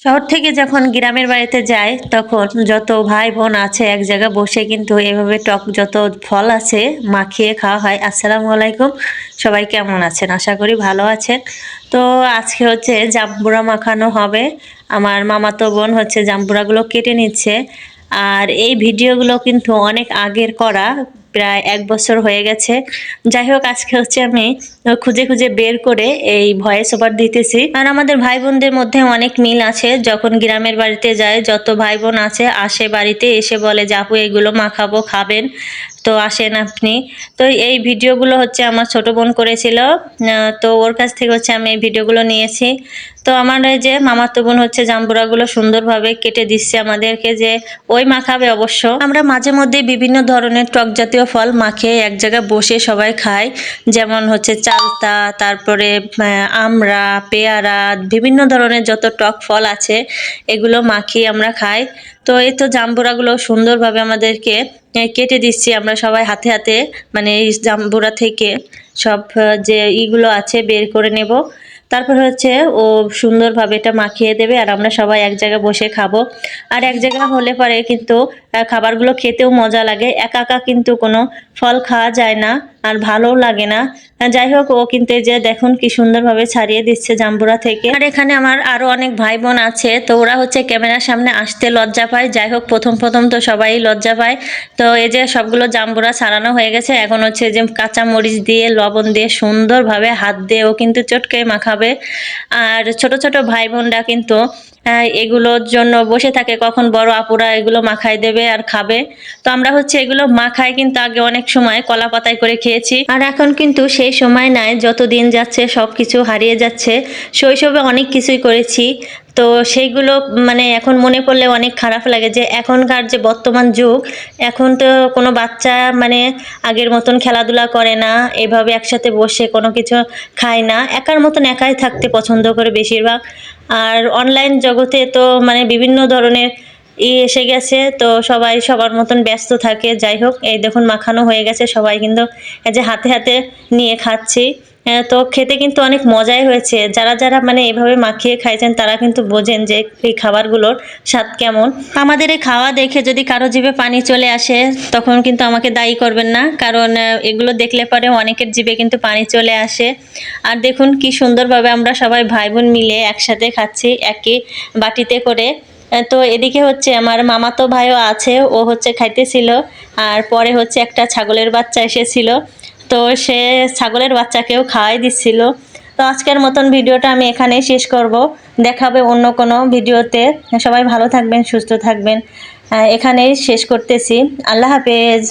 শহর থেকে যখন গ্রামের বাড়িতে যাই তখন যত ভাই বোন আছে এক জায়গায় বসে কিন্তু এভাবে টক যত ফল আছে মাখিয়ে খাওয়া হয়। আসসালামু আলাইকুম। সবাই কেমন আছেন? আশা করি ভালো আছেন। তো আজকে হচ্ছে জাম্বুরা মাখানো হবে। আমার মামাতো বোন হচ্ছে জাম্বুরাগুলো কেটে নিচ্ছে। আর এই ভিডিওগুলো কিন্তু অনেক আগের করা। প্রায় এক বছর হয়ে গেছে। যাই হোক আজকে হচ্ছে আমি খুঁজে খুঁজে বের করে এই ভয়েস ওভার দিতেছি। আর আমাদের ভাই বোনদের মধ্যে অনেক মিল আছে। যখন গ্রামের বাড়িতে যায়, যত ভাই বোন আছে, আসে বাড়িতে এসে বলে, যে আপু, এগুলো মাখাবো, খাবেন। তো আসেন আপনি। তো এই ভিডিওগুলো হচ্ছে আমার ছোট বোন করেছিল। তো ওর কাছ থেকে হচ্ছে আমি এই ভিডিওগুলো নিয়েছি। তো আমার যে মামাতো বোন হচ্ছে জাম্বুরাগুলো সুন্দরভাবে কেটে দিচ্ছে আমাদেরকে যে ওই মাখাবে অবশ্য। আমরা মাঝে মধ্যে বিভিন্ন ধরনের টক জাতীয় ফল মাখিয়ে এক জায়গায় বসে সবাই খাই। যেমন হচ্ছে চালতা, তারপরে আমড়া, পেয়ারা, বিভিন্ন ধরনের যত টক ফল আছে, এগুলো মাখিয়ে আমরা খাই। তো এই তো জাম্বুরাগুলো সুন্দরভাবে আমাদেরকে কেটে দিচ্ছি। আমরা সবাই হাতে হাতে মানে এই জাম্বুরা থেকে সব যে ইগুলো আছে বের করে নেব। তারপর হচ্ছে ও সুন্দরভাবে এটা মাখিয়ে দেবে আর আমরা সবাই এক জায়গায় বসে খাব। আর এক জায়গায় হলে পরে কিন্তু খাবারগুলো খেতেও মজা লাগে। একা একা কিন্তু কোনো ফল খাওয়া যায় না আর ভালোও লাগে না। যাই হোক, ও কিন্তু এই যে দেখুন কি সুন্দরভাবে ছাড়িয়ে দিচ্ছে জাম্বুরা থেকে। আর এখানে আমার আরও অনেক ভাই বোন আছে, তো ওরা হচ্ছে ক্যামেরার সামনে আসতে লজ্জা পায়। যাই হোক, প্রথম প্রথম তো সবাই লজ্জা পায়। তো এই যে সবগুলো জাম্বুরা ছাড়ানো হয়ে গেছে। এখন হচ্ছে যে কাঁচা মরিচ দিয়ে, লবণ দিয়ে সুন্দরভাবে হাত দিয়ে ও কিন্তু চটকে মাখাবে আর ছোট ছোট ভাই বোনরা কিন্তু এগুলোর জন্য বসে থাকে। কখন বড় আপুরা এগুলো মাখায় দেবে আর খাবে। তো আমরা হচ্ছে এগুলো মাখায় কিন্তু আগে অনেক সময় কলা পাতায় করে খেয়েছি। আর এখন কিন্তু সেই সময় নাই যত দিন যাচ্ছে সব কিছু হারিয়ে যাচ্ছে। শৈশবে অনেক কিছুই করেছি। তো সেইগুলো মানে এখন মনে পড়লে অনেক খারাপ লাগে যে এখনকার যে বর্তমান যুগ, এখন তো কোনো বাচ্চা মানে আগের মতন খেলাধুলা করে না, এভাবে একসাথে বসে কোনো কিছু খায় না, একার মতন একাই থাকতে পছন্দ করে বেশিরভাগ। আর অনলাইন জগতে তো মানে বিভিন্ন ধরনের ই এসে গেছে, তো সবাই সবার মতন ব্যস্ত থাকে। যাই হোক, এই দেখুন মাখানো হয়ে গেছে, সবাই কিন্তু এই যে হাতে হাতে নিয়ে খাচ্ছি। তো খেতে কিন্তু অনেক মজাই হয়েছে। যারা যারা মানে এভাবে মাখিয়ে খাইছেন, তারা কিন্তু বোঝেন যে এই খাবারগুলোর স্বাদ কেমন। আমাদের এই খাওয়া দেখে যদি কারও জীবে পানি চলে আসে, তখন কিন্তু আমাকে দায়ী করবেন না। কারণ এগুলো দেখলে পরে অনেকের জীবে কিন্তু পানি চলে আসে। আর দেখুন কি সুন্দরভাবে আমরা সবাই ভাই বোন মিলে একসাথে খাচ্ছি, একই বাটিতে করে। তো এদিকে হচ্ছে আমার মামাতো ভাইও আছে, ও হচ্ছে খাইতেছিল। আর পরে হচ্ছে একটা ছাগলের বাচ্চা এসেছিল। তো সে ছাগলের বাচ্চাকেও খাওয়াই দিচ্ছিল। তো আজকের মতন ভিডিওটা আমি এখানেই শেষ করব। দেখাবে অন্য কোনো ভিডিওতে। সবাই ভালো থাকবেন, সুস্থ থাকবেন। এখানেই শেষ করতেছি। আল্লাহ হাফেজ।